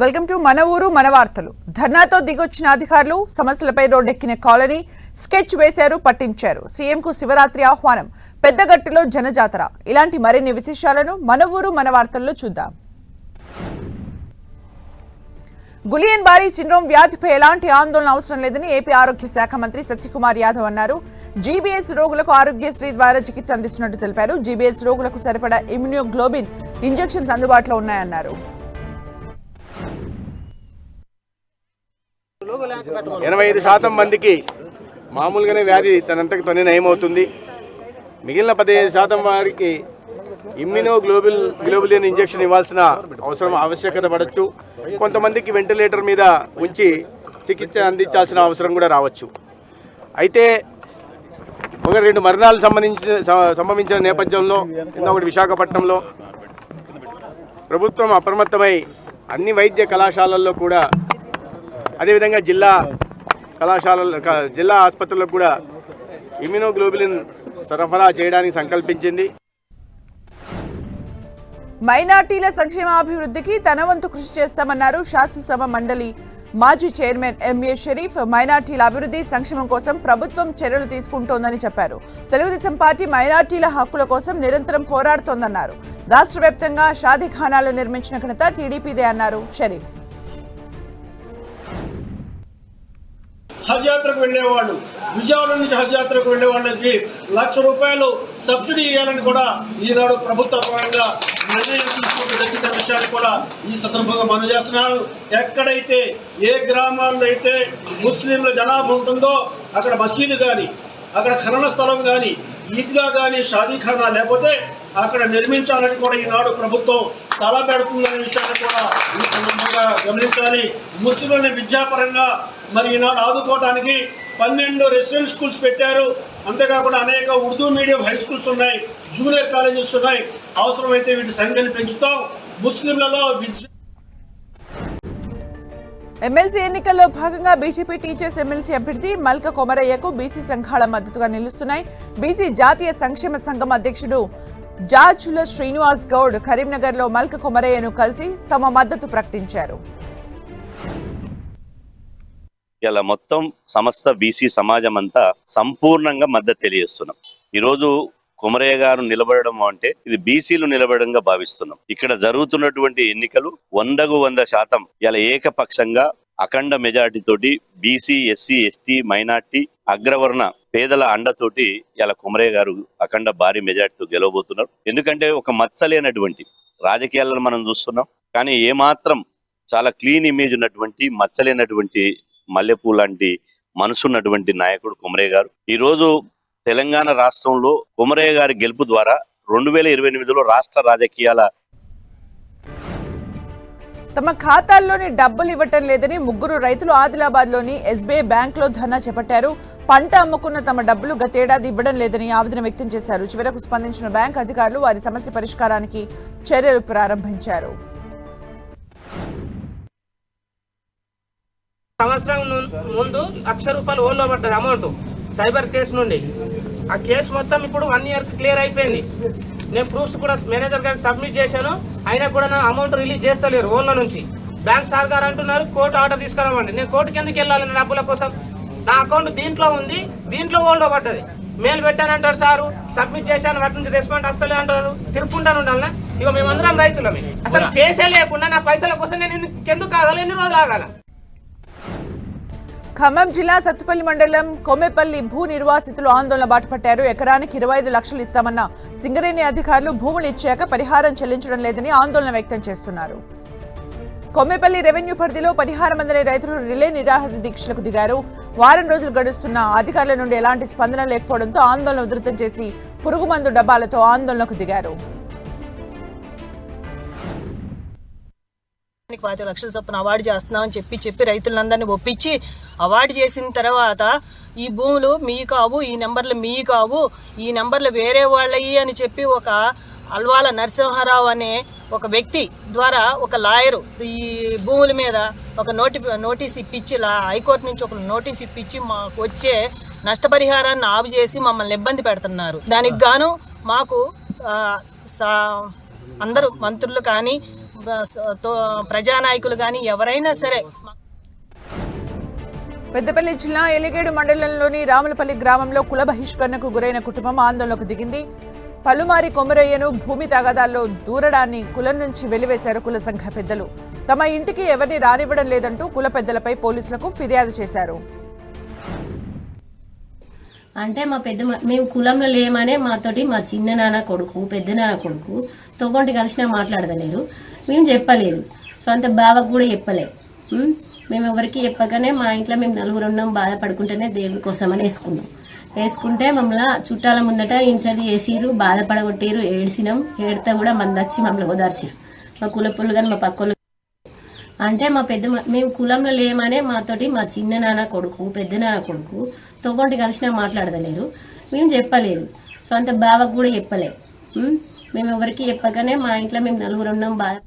Welcome to మన ఊరు మన వార్తలు. ధర్నాతో దిగొచ్చిన అధికారులు సమస్యలపై రోడ్డెక్కిన కాలనీ స్కెచ్ వేశారు పట్టించారు. సీఎంకు శివరాత్రి ఆహ్వానం. పెద్దగట్టులో జనజాతర. ఇలాంటి మరిన్ని విశేషాలను మన ఊరు మన వార్తల్లో చూద్దాం. గులియన్ బారీ సిండ్రోమ్ వ్యాధిపై ఎలాంటి ఆందోళన అవసరం లేదని ఏపీ ఆరోగ్య శాఖ మంత్రి సత్యకుమార్ యాదవ్ అన్నారు. జీబీఎస్ రోగులకు ఆరోగ్యశ్రీ ద్వారా చికిత్స అందిస్తున్నట్టు తెలిపారు. జీబీఎస్ రోగులకు సరిపడా ఇమ్యూనోగ్లోబిన్ ఇంజెక్షన్స్ అందుబాటులో ఉన్నాయన్నారు. ఎనభై ఐదు శాతం మందికి మామూలుగానే వ్యాధి తనంతకు తనే నయమవుతుంది. మిగిలిన పదిహేను శాతం వారికి ఇమ్యూనో గ్లోబుల్ గ్లోబులిన్ ఇంజెక్షన్ ఇవ్వాల్సిన అవసరం ఆవశ్యకత పడవచ్చు కొంతమందికి వెంటిలేటర్ మీద ఉంచి చికిత్స అందించాల్సిన అవసరం కూడా రావచ్చు. అయితే ఒక రెండు మరణాలు సంబంధించిన సంభవించిన నేపథ్యంలో ఒకటి విశాఖపట్నంలో ప్రభుత్వం అప్రమత్తమై అన్ని వైద్య కళాశాలల్లో కూడా అదేవిధంగా జిల్లా కళాశాలల జిల్లా ఆసుపత్రులకు కూడా ఇమ్యూనోగ్లోబులిన్ సరఫరా చేయడానికి సంకల్పించింది. మైనార్టీల సంక్షేమాభివృద్ధికి తన వంతు కృషి చేస్తామన్నారు శాసనసభ మండలి మాజీ చైర్మన్ ఎంఏ షరీఫ్. మైనార్టీల అభివృద్ధి సంక్షేమం కోసం ప్రభుత్వం చర్యలు తీసుకుంటోందని చెప్పారు. తెలుగుదేశం పార్టీ మైనార్టీల హక్కుల కోసం నిరంతరం పోరాడుతోందన్నారు. రాష్ట్ర వ్యాప్తంగా షాదీఖానాలు నిర్మించిన ఘనత టీడీపీదే అన్నారు షరీఫ్. హజ్ యాత్రకు వెళ్ళేవాళ్ళు. విజయవాడ నుంచి హజ్ యాత్రకు వెళ్ళే వాళ్ళకి లక్ష రూపాయలు సబ్సిడీ ఇవ్వాలని కూడా ఈనాడు ప్రభుత్వ పరంగా నిర్ణయం తీసుకుంటున్న విషయాన్ని కూడా ఈ సందర్భంగా మనం చేస్తున్నారు. ఎక్కడైతే ఏ గ్రామాల్లో అయితే ముస్లింల జనాభా ఉంటుందో అక్కడ మసీదు కానీ అక్కడ ఖనన స్థలం కానీ ఈద్గా కానీ షాదీఖానా లేకపోతే అక్కడ నిర్మించాలని కూడా ఈనాడు ప్రభుత్వం చాలా పెడుతుందనే విషయాన్ని కూడా ఈ సందర్భంగా గమనించాలి. ముస్లింలను విద్యాపరంగా మరి ఈనాడు ఆదుకోవడానికి పన్నెండు రెసిడెంట్ స్కూల్స్ పెట్టారు. అంతేకాకుండా అనేక ఉర్దూ మీడియం హై స్కూల్స్ ఉన్నాయి జూనియర్ కాలేజెస్ ఉన్నాయి. అవసరమైతే వీటి సంఖ్యను పెంచుతాం. ముస్లింలలో విద్య ఎమ్మెల్సీ ఎన్నికల్లో భాగంగా బీజేపీ టీచర్స్ ఎమ్మెల్సీ అభ్యర్థి మల్క కొమరయ్యకు బీసీ సంఘాల మద్దతుగా నిలుస్తున్నాయి. బీసీ జాతీయ సంక్షేమ సంఘం అధ్యక్షుడు జార్జుల శ్రీనివాస్ గౌడ్ కరీంనగర్లో మల్క కొమరయ్యను కలిసి తమ మద్దతు ప్రకటించారు. ఇలా మొత్తం సమస్త బీసీ సమాజం అంతా సంపూర్ణంగా మద్దతు తెలియజేస్తున్నాం. ఈరోజు కుమరయ్య గారు నిలబడడం అంటే ఇది బీసీలు నిలబడంగా భావిస్తున్నాం. ఇక్కడ జరుగుతున్నటువంటి ఎన్నికలు వందకు వంద శాతం ఇలా ఏకపక్షంగా అఖండ మెజార్టీ తోటి బీసీ ఎస్సీ ఎస్టీ మైనార్టీ అగ్రవర్ణ పేదల అండతోటి ఇలా కుమరయ్య గారు అఖండ భారీ మెజార్టీతో గెలవబోతున్నారు. ఎందుకంటే ఒక మచ్చలేనటువంటి రాజకీయాలను మనం చూస్తున్నాం. కానీ ఏమాత్రం చాలా క్లీన్ ఇమేజ్ ఉన్నటువంటి మచ్చలేనటువంటి మల్లెపూ లాంటి మనసున్నటువంటి నాయకుడు కుమరయ్య గారు. ఈరోజు తెలంగాణ రాష్ట్రంలో కుమరయ్య గారి గెలుపు ద్వారా రెండు వేల ఇరవై ఎనిమిదిలో రాష్ట్ర రాజకీయాల తమ ఖాతాల్లోని డబ్బులు ఇవ్వటం లేదని ముగ్గురు రైతులు ఆదిలాబాద్లోని ఎస్బీఐ బ్యాంక్లో ధర్నా చేపట్టారు. పంట అమ్ముకున్న తమ డబ్బులు గతేడాది ఇవ్వడం లేదని ఆవేదన వ్యక్తం చేశారు. చివరకు స్పందించిన బ్యాంక్ అధికారులు వారి సమస్య పరిష్కారానికి చర్యలు ప్రారంభించారు. సంవత్సరం ముందు లక్ష రూపాయలు ఓన్లో పడ్డది అమౌంట్. సైబర్ కేసు నుండి. ఆ కేసు మొత్తం ఇప్పుడు వన్ ఇయర్ క్లియర్ అయిపోయింది. నేను ప్రూఫ్స్ కూడా మేనేజర్ గారికి సబ్మిట్ చేశాను. అయినా కూడా నా అమౌంట్ రిలీజ్ చేస్తలేరు ఓన్ల నుంచి. బ్యాంక్ సార్ గారు అంటున్నారు కోర్టు ఆర్డర్ తీసుకురామండి. నేను కోర్టుకి ఎందుకు వెళ్ళాలి నా డబ్బుల కోసం? నా అకౌంట్ దీంట్లో ఉంది దీంట్లో ఓన్లో పడ్డది. మెయిల్ పెట్టానంటాడు సారు సబ్మిట్ చేశాను వాటి నుంచి రెస్పాండ్ వస్తలే అంటారు. తిరుపుకుంటాను ఉండాలనా? ఇక మేమందరం రైతులమే. అసలు కేసే లేకుండా నా పైసల కోసం నేను ఎందుకు- ఎందుకు ఆగాలి? ఎన్ని రోజులు ఆగాల? ఖమ్మం జిల్లా సత్తుపల్లి మండలం కొమ్మెపల్లి భూ నిర్వాసితులు ఆందోళన బాటపట్టారు. ఎకరానికి ఇరవై ఐదు లక్షలు ఇస్తామన్న సింగరేణి అధికారులు భూములు ఇచ్చాక పరిహారం చెల్లించడం లేదని ఆందోళన వ్యక్తం చేస్తున్నారు. కొమ్మెపల్లి రెవెన్యూ పరిధిలో పరిహారం అందని రైతులు రిలే నిరాహార దీక్షలకు దిగారు. వారం రోజులు గడుస్తున్న అధికారుల నుండి ఎలాంటి స్పందన లేకపోవడంతో ఆందోళన ఉధృతం చేసి పురుగుమందు డబ్బాలతో ఆందోళనకు దిగారు. పాతి లక్షల చొప్పున అవార్డు చేస్తున్నామని చెప్పి చెప్పి రైతులందరినీ ఒప్పించి అవార్డు చేసిన తర్వాత ఈ భూములు మీ కావు ఈ నెంబర్లు మీ కావు ఈ నెంబర్లు వేరే వాళ్ళయి అని చెప్పి ఒక అల్వాల నరసింహారావు అనే ఒక వ్యక్తి ద్వారా ఒక లాయరు ఈ భూముల మీద ఒక నోటి నోటీస్ ఇప్పించి హైకోర్టు నుంచి ఒక నోటీస్ ఇప్పించి మాకు వచ్చే నష్టపరిహారాన్ని ఆపు చేసి మమ్మల్ని ఇబ్బంది పెడుతున్నారు. దానికి గాను మాకు సా అందరూ మంత్రులు కానీ ప్రజానాయకులు కానీ ఎవరైనా సరే. పెద్దపల్లి జిల్లా ఎలిగేడు మండలంలోని రాములపల్లి గ్రామంలో కుల బహిష్కరణకు గురైన కుటుంబం ఆందోళనకు దిగింది. పలుమారి కొమరయ్యను భూమి తగాదాల్లో దూరడాన్ని కులం నుంచి వెలివేశారు కుల సంఘ పెద్దలు. తమ ఇంటికి ఎవరిని రానివ్వడం లేదంటూ కుల పెద్దలపై పోలీసులకు ఫిర్యాదు చేశారు. అంటే మా పెద్ద మేము కులంలో లేమనే మాతోటి మా చిన్న నాన్న కొడుకు పెద్ద నాన్న కొడుకు తోకొంటి కలిసినా మాట్లాడదలేరు మేము చెప్పలేదు. సొంత బావకు కూడా చెప్పలే. మేము ఎవరికి చెప్పగానే మా ఇంట్లో మేము నలుగురు ఉన్నాం బాధపడుకుంటేనే దేవుడి కోసం అని వేసుకున్నాం. వేసుకుంటే మమ్మల్ని చుట్టాల ముందట ఇన్సల్ట్ చేసిరు బాధపడగొట్టిరు ఏడ్చినాం. ఏడితే కూడా మంది వచ్చి మమ్మల్ని ఓదార్చారు మా కులపులు కానీ మా పక్కలు అంటే మా పెద్ద మేము కులంలో లేమనే మాతోటి మా చిన్న నాన్న కొడుకు పెద్ద నాన్న కొడుకు తొగొంటి కలిసినా మాట్లాడదలేరు మేము చెప్పలేదు. సొంత బావకు కూడా చెప్పలేదు మేము ఎవరికి చెప్పగానే మా ఇంట్లో మేము నలుగురు ఉన్నాం బాగా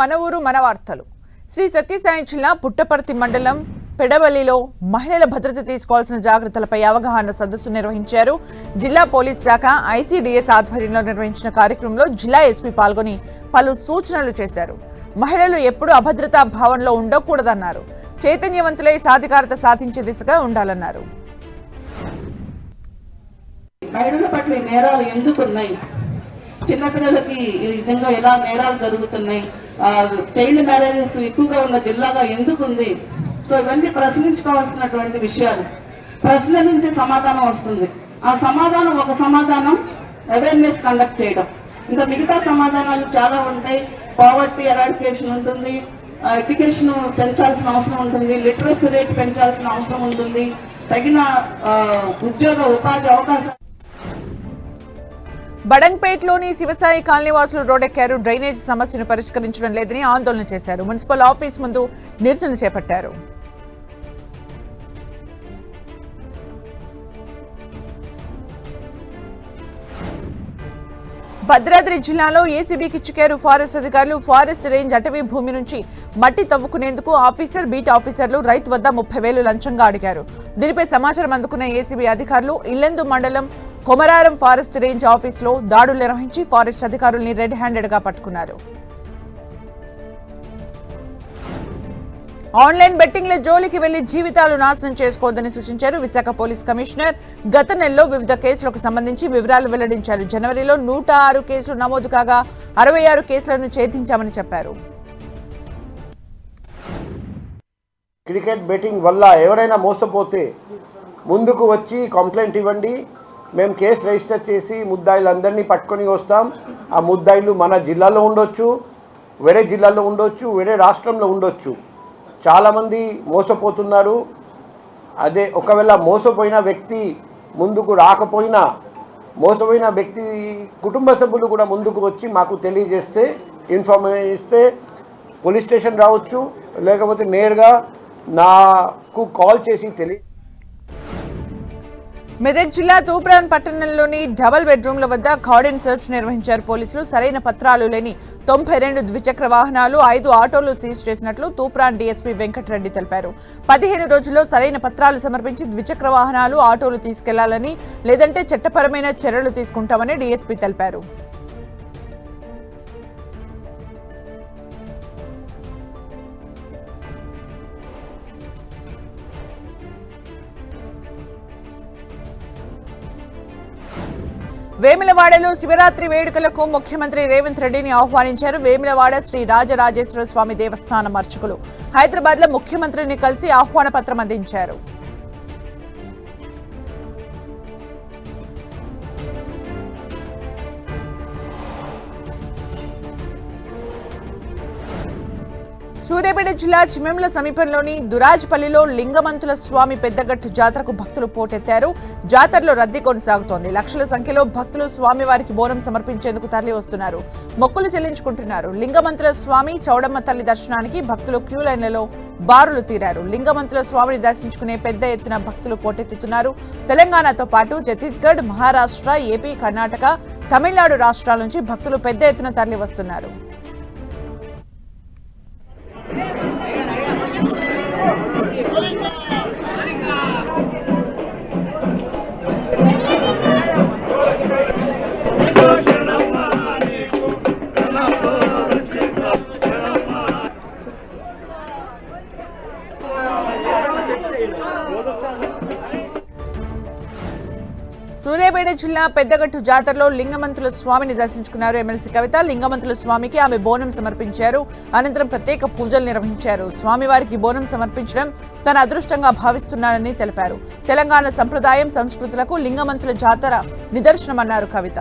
మన ఊరు మన వార్తలు శ్రీ సత్యసాయి జిల్లా పుట్టపర్తి మండలం పెడవల్లిలో మహిళల భద్రత తీసుకోవాల్సిన జాగ్రత్తలపై అవగాహన సదస్సు నిర్వహించారు. జిల్లా పోలీస్ శాఖ ఐసీడీఎస్ ఆధ్వర్యంలో నిర్వహించిన కార్యక్రమంలో జిల్లా ఎస్పీ పాల్గొని పలు సూచనలు చేశారు. మహిళలు ఎప్పుడూ అభద్రతా భావంలో ఉండకూడదన్నారు. చైతన్యవంతులై సాధికారత సాధించే దిశగా ఉండాలన్నారు. మహిళల పట్ల నేరాలు ఎందుకు ఉన్నాయి? చిన్నపిల్లలకి ఈ విధంగా ఎలా నేరాలు జరుగుతున్నాయి? చైల్డ్ మ్యారేజెస్ ఎక్కువగా ఉన్న జిల్లాగా ఎందుకు ఉంది? సో ఇవన్నీ ప్రశ్నించుకోవాల్సినటువంటి విషయాలు. ప్రశ్నల నుంచి సమాధానం వస్తుంది. ఆ సమాధానం ఒక సమాధానం అవేర్నెస్ కండక్ట్ చేయడం. ఇంకా మిగతా సమాధానాలు చాలా ఉంటాయి. పావర్టీ ఎరాడికేషన్ ఉంటుంది ఎడ్యుకేషన్ పెంచాల్సిన అవసరం ఉంటుంది లిటరసీ రేట్ పెంచాల్సిన అవసరం ఉంటుంది తగిన ఉద్యోగ ఉపాధి అవకాశాలు బడంగ్పేట్లోని శివసాయి కాలనీవాసులు రోడెక్కారు డ్రైనేజ్ సమస్యను పరిష్కరించడం లేదని ఆందోళన చేశారు. మున్సిపల్ ఆఫీస్ ముందు నిరసన చేపట్టారు. భద్రాద్రి జిల్లాలో ఏసీబీకి చిక్కారు ఫారెస్ట్ అధికారులు. ఫారెస్ట్ రేంజ్ అటవీ భూమి నుంచి మట్టి తవ్వుకునేందుకు ఆఫీసర్ బీట్ ఆఫీసర్లు రైతు వద్ద ముప్పై వేలు లంచంగా అడిగారు. దీనిపై సమాచారం అందుకున్న ఏసీబీ అధికారులు ఇల్లెందు మండలం కొమరారం ఫారెస్ట్ రేంజ్ ఆఫీసులో దాడులు నిర్వహించి ఫారెస్ట్ అధికారుల్ని రెడ్ హ్యాండెడ్గా పట్టుకున్నారు. ఆన్లైన్ బెట్టింగ్ల జోలికి వెళ్ళి జీవితాలు నాశనం చేసుకోవద్దని సూచించారు విశాఖ పోలీస్ కమిషనర్. గత నెలలో వివిధ కేసులకు సంబంధించి వివరాలు వెల్లడించారు. జనవరిలో నూట ఆరు కేసులు నమోదు కాగా అరవై ఆరు కేసులను ఛేదించామని చెప్పారు. క్రికెట్ బెట్టింగ్ వల్ల ఎవరైనా మోసపోతే ముందుకు వచ్చి కంప్లైంట్ ఇవ్వండి. మేము కేసు రిజిస్టర్ చేసి ముద్దాయిలందరినీ పట్టుకొని వస్తాం. ఆ ముద్దాయిలు మన జిల్లాలో ఉండొచ్చు వేరే జిల్లాలో ఉండొచ్చు వేరే రాష్ట్రంలో ఉండొచ్చు. చాలామంది మోసపోతున్నారు. అదే ఒకవేళ మోసపోయిన వ్యక్తి ముందుకు రాకపోయినా మోసపోయిన వ్యక్తి కుటుంబ సభ్యులు కూడా ముందుకు వచ్చి మాకు తెలియజేస్తే ఇన్ఫర్మేషన్ ఇస్తే పోలీస్ స్టేషన్ రావచ్చు. లేకపోతే నేరుగా నాకు కాల్ చేసి తెలియ మెదక్ జిల్లా తూప్రాన్ పట్టణంలోని డబుల్ బెడ్రూమ్ల వద్ద కార్డెన్ సెర్చ్ నిర్వహించారు పోలీసులు. సరైన పత్రాలు లేని తొంభై రెండు ద్విచక్ర వాహనాలు ఐదు ఆటోలు సీజ్ చేసినట్లు తూప్రాన్ డీఎస్పీ వెంకటరెడ్డి తెలిపారు. పదిహేను రోజుల్లో సరైన పత్రాలు సమర్పించి ద్విచక్ర వాహనాలు ఆటోలు తీసుకెళ్ళాలని లేదంటే చట్టపరమైన చర్యలు తీసుకుంటామని డీఎస్పీ తెలిపారు. వేములవాడలో శివరాత్రి వేడుకలకు ముఖ్యమంత్రి రేవంత్ రెడ్డిని ఆహ్వానించారు. వేములవాడ శ్రీ రాజరాజేశ్వర స్వామి దేవస్థానం అర్చకులు. హైదరాబాద్లో ముఖ్యమంత్రిని కలిసి ఆహ్వాన పత్రం అందించారు. సూర్యాపేట జిల్లా చిమ్మెంల సమీపంలోని దురాజ్పల్లిలో లింగమంతుల స్వామి పెద్దగట్టు జాతరకు భక్తులు పోటెత్తారు. జాతరలో రద్దీ కొనసాగుతోంది. లక్షల సంఖ్యలో భక్తులు స్వామివారికి బోనం సమర్పించేందుకు తరలి వస్తున్నారు. మొక్కులు చెల్లించుకుంటున్నారు. లింగమంతుల స్వామి చౌడమ్మ తల్లి దర్శనానికి భక్తులు క్యూ లైన్లలో బారులు తీరారు. లింగమంతుల స్వామిని దర్శించుకునే పెద్ద ఎత్తున భక్తులు పోటెత్తుతున్నారు. తెలంగాణతో పాటు ఛత్తీస్గఢ్ మహారాష్ట్ర ఏపీ కర్ణాటక తమిళనాడు రాష్ట్రాల నుంచి భక్తులు పెద్ద ఎత్తున తరలి వస్తున్నారు. సూర్యాపేట జిల్లా పెద్దగట్టు జాతరలో లింగమంతుల స్వామిని దర్శించుకున్నారు ఎమ్మెల్సీ కవిత. లింగమంతుల స్వామికి ఆమె బోనం సమర్పించారు. అనంతరం ప్రత్యేక పూజలు నిర్వహించారు. స్వామివారికి బోనం సమర్పించడం తన అదృష్టంగా భావిస్తున్నానని తెలిపారు. తెలంగాణ సంప్రదాయం సంస్కృతులకు లింగమంతుల జాతర నిదర్శనమన్నారు కవిత.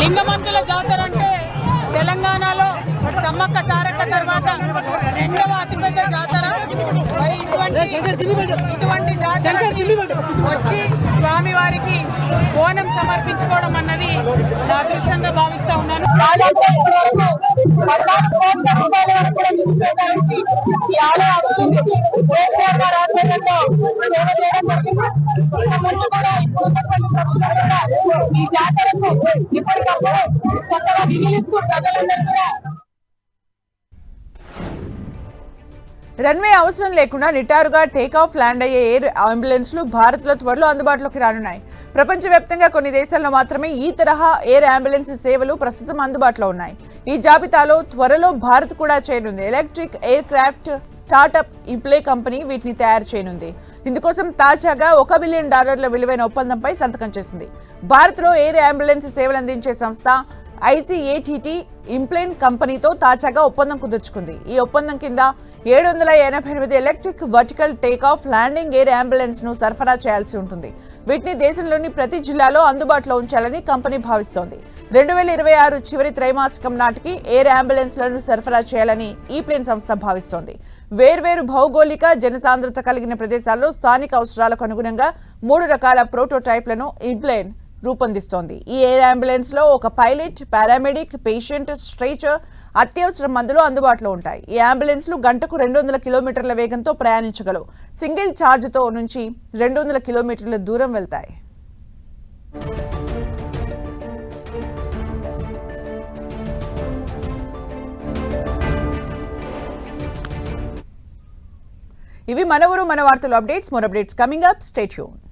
లింగమంతుల జాతర అంటే తెలంగాణలో సమ్మక్క సారక్క తర్వాత రెండవ అతిపెద్ద జాతర. ఇటువంటి ఇటువంటి జాతర వచ్చి స్వామి వారికి బోనం సమర్పించుకోవడం అన్నది నా అదృష్టంగా భావిస్తా ఉన్నాను. ఈ జాతరకు ఇప్పటికప్పుడు కొత్తగా మిగిలిస్తూ ప్రజలందరూ కూడా రన్వే అవసరం లేకుండా నిటారుగా టేక్ ఆఫ్ ల్యాండ్ అయ్యే ఎయిర్ అంబులెన్స్లు భారత్లో త్వరలో అందుబాటులోకి రానున్నాయి. ప్రపంచవ్యాప్తంగా కొన్ని దేశాల్లో మాత్రమే ఈ తరహా ఎయిర్ అంబులెన్స్ సేవలు ప్రస్తుతం అందుబాటులో ఉన్నాయి. ఈ జాబితాలో త్వరలో భారత్ కూడా చేయనుంది. Electric aircraft startup ePlane company వీటిని తయారు చేయనుంది. ఇందుకోసం తాజాగా ఒక బిలియన్ డాలర్ల విలువైన ఒప్పందంపై సంతకం చేసింది. భారత్లో ఎయిర్ అంబులెన్స్ సేవలు అందించే సంస్థ ఐసీఏటీటీ ఇంప్లేన్ కంపెనీతో తాజాగా ఒప్పందం కుదుర్చుకుంది. ఈ ఒప్పందం కింద ఏడు వందల ఎనభై ఎనిమిది electric vertical take off landing air అంబులెన్స్ను సరఫరా చేయాల్సి ఉంటుంది. వీటిని దేశంలోని ప్రతి జిల్లాలో అందుబాటులో ఉంచాలని కంపెనీ భావిస్తోంది. రెండు వేల ఇరవై ఆరు చివరి త్రైమాసికం నాటికి ఎయిర్ అంబులెన్స్లను సరఫరా చేయాలని ఈ ప్లేన్ సంస్థ భావిస్తోంది. వేర్వేరు భౌగోళిక జనసాంద్రత కలిగిన ప్రదేశాల్లో స్థానిక అవసరాలకు అనుగుణంగా మూడు రకాల ప్రోటోటైప్లను ఈ ప్లేన్ రూపొందిస్తోంది. ఈ ఎయిర్ అంబులెన్స్లో ఒక పైలట్ పారామెడిక్ పేషెంట్ స్ట్రెచర్ అత్యవసర మందులు అందుబాటులో ఉంటాయి. ఈ అంబులెన్స్లు గంటకు రెండు వందల కిలోమీటర్ల వేగంతో ప్రయాణించగలవు. సింగిల్ ఛార్జ్తో నుంచి రెండు వందల కిలోమీటర్ల దూరం వెళ్తాయి. ఇవి మన ఊరు మన వార్తలు updates. More updates coming up. Stay tuned